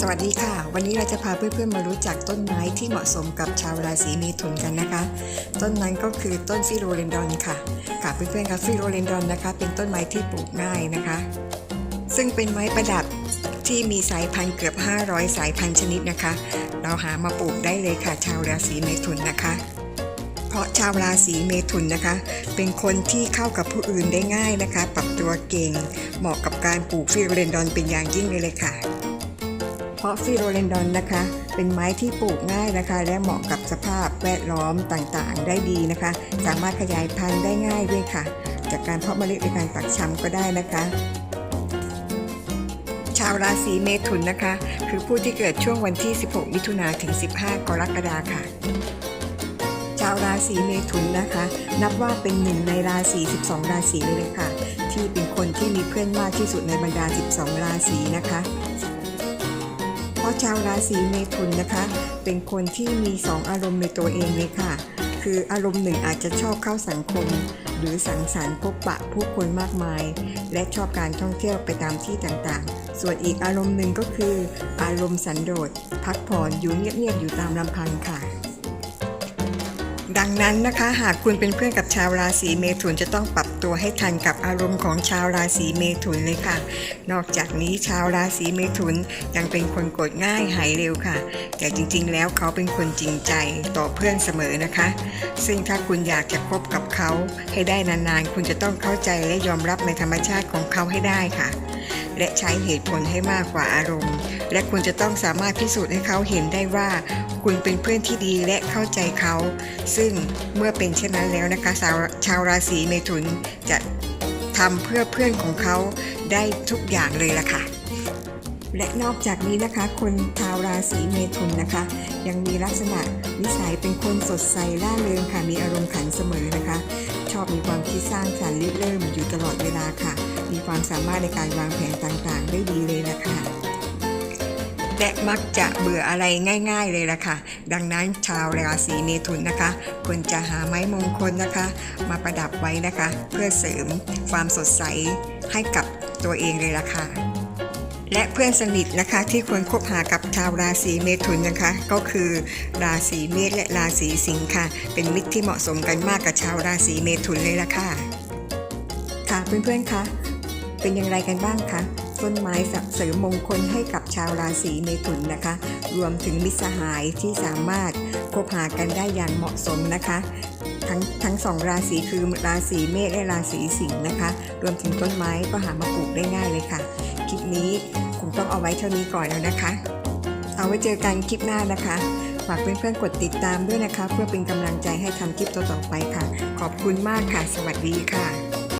สวัสดีค่ะ วันนี้เราจะพาเพื่อนๆมารู้จักต้นไม้ที่เหมาะสมกับชาวราศีเมถุนกันนะคะ ต้นนั้นก็คือต้นฟิโรเลนดอนค่ะค่ะเพื่อนๆคะฟิโรเลนดอนนะคะ เป็นต้นไม้ที่ปลูกง่ายนะคะ ซึ่งเป็นไม้ประดับที่มีสายพันธุ์เกือบ 500 สายพันธุ์ชนิดนะคะ เราหามาปลูกได้เลยค่ะ ชาวราศีเมถุนนะคะ เพราะชาวราศีเมถุนนะคะ เป็นคนที่เข้ากับผู้อื่นได้ง่ายนะคะ ปรับตัวเก่ง เหมาะกับการปลูกฟิโรเลนดอนเป็นอย่างยิ่งเลยเลยค่ะาะฟิโรเลนดอนนะคะ เป็นไม้ที่ปลูกง่ายนะคะ และเหมาะกับสภาพแวดล้อมต่างๆ ได้ดีนะคะ สามารถขยายพันธุ์ได้ง่ายด้วยค่ะ จากการเพาะเมล็ดในการปักชำก็ได้นะคะ ชาวราศีเมถุนนะคะ คือผู้ที่เกิดช่วงวันที่ 16 มิถุนาถึง 15 กรกฎาค่ะชาวราศีเมถุนนะคะ นับว่าเป็นหนึ่งในราศี 12 ราศีเลยค่ะ ที่เป็นคนที่มีเพื่อนมากที่สุดในบรรดา 12 ราศีนะคะ ราะชาวราศีเมถุนนะคะ เป็นคนที่มีสองอารมณ์ในตัวเองเลยค่ะ คืออารมณ์หนึ่งอาจจะชอบเข้าสังคม หรือสังสรรค์พบปะผู้คนมากมาย และชอบการท่องเที่ยวไปตามที่ต่างๆ ส่วนอีกอารมณ์หนึ่งก็คือ อารมณ์สันโดษพักผ่อนอยู่เงียบๆอยู่ตามลำพังค่ะ ดังนั้นนะคะ หากคุณเป็นเพื่อนกับชาวราศีเมถุนจะต้องปรับตัวให้ทันกับอารมณ์ของชาวราศีเมถุนเลยค่ะ นอกจากนี้ชาวราศีเมถุนยังเป็นคนโกรธง่ายหายเร็วค่ะ แต่จริงๆ แล้วเขาเป็นคนจริงใจต่อเพื่อนเสมอนะคะ ซึ่งถ้าคุณอยากจะคบกับเขาให้ได้นานๆ คุณจะต้องเข้าใจและยอมรับในธรรมชาติของเขาให้ได้ค่ะ และใช้เหตุผลให้มากกว่าอารมณ์ และคุณจะต้องสามารถพิสูจน์ให้เขาเห็นได้ว่า คุณเป็นเพื่อนที่ดีและเข้าใจเขา ซึ่งเมื่อเป็นเช่นนั้นแล้วนะคะชาวชาวราศีเมถุนจะทำเพื่อเพื่อนของเขาได้ทุกอย่างเลยล่ะค่ะ และนอกจากนี้นะคะ คนชาวราศีเมถุนนะคะ ยังมีลักษณะนิสัยเป็นคนสดใสร่าเริงค่ะมีอารมณ์ขันเสมอนะคะ ชอบมีความคิดสร้างสรรค์ริเริ่มอยู่ตลอดเวลาค่ะ มีความสามารถในการวางแผนต่างๆ ได้ดีเลยละค่ะ และมักจะเบื่ออะไรง่าย ๆเลยล่ะค่ะ ดังนั้นชาวราศีเมถุนนะคะควรจะหาไม้มงคลนะคะ มาประดับไว้นะคะ เพื่อเสริมความสดใสให้กับตัวเองเลยล่ะค่ะและเพื่อนสนิทนะคะที่ควรคบหากับชาวราศีเมถุนนะคะ ก็คือราศีเมษและราศีสิงค์ค่ะ เป็นมิตรที่เหมาะสมกันมากกับชาวราศีเมถุนเลยล่ะค่ะค่ะเพื่อนๆคะเป็นอย่างไรกันบ้างคะ ต้นไม้เสริมมงคลให้กับชาวราศีเมถุนนะคะ รวมถึงมิตรสหายที่สามารถคบหากันได้อย่างเหมาะสมนะคะทั้งทั้งสองราศีคือราศีเมษและราศีสิงห์นะคะ รวมถึงต้นไม้ก็หามาปลูกได้ง่ายเลยค่ะ คลิปนี้คงต้องเอาไว้เท่านี้ก่อนแล้วนะคะ เอาไว้เจอกันคลิปหน้านะคะ ฝากเพื่อนๆกดติดตามด้วยนะคะ เพื่อเป็นกำลังใจให้ทำคลิปต่อๆไปค่ะ ขอบคุณมากค่ะ สวัสดีค่ะ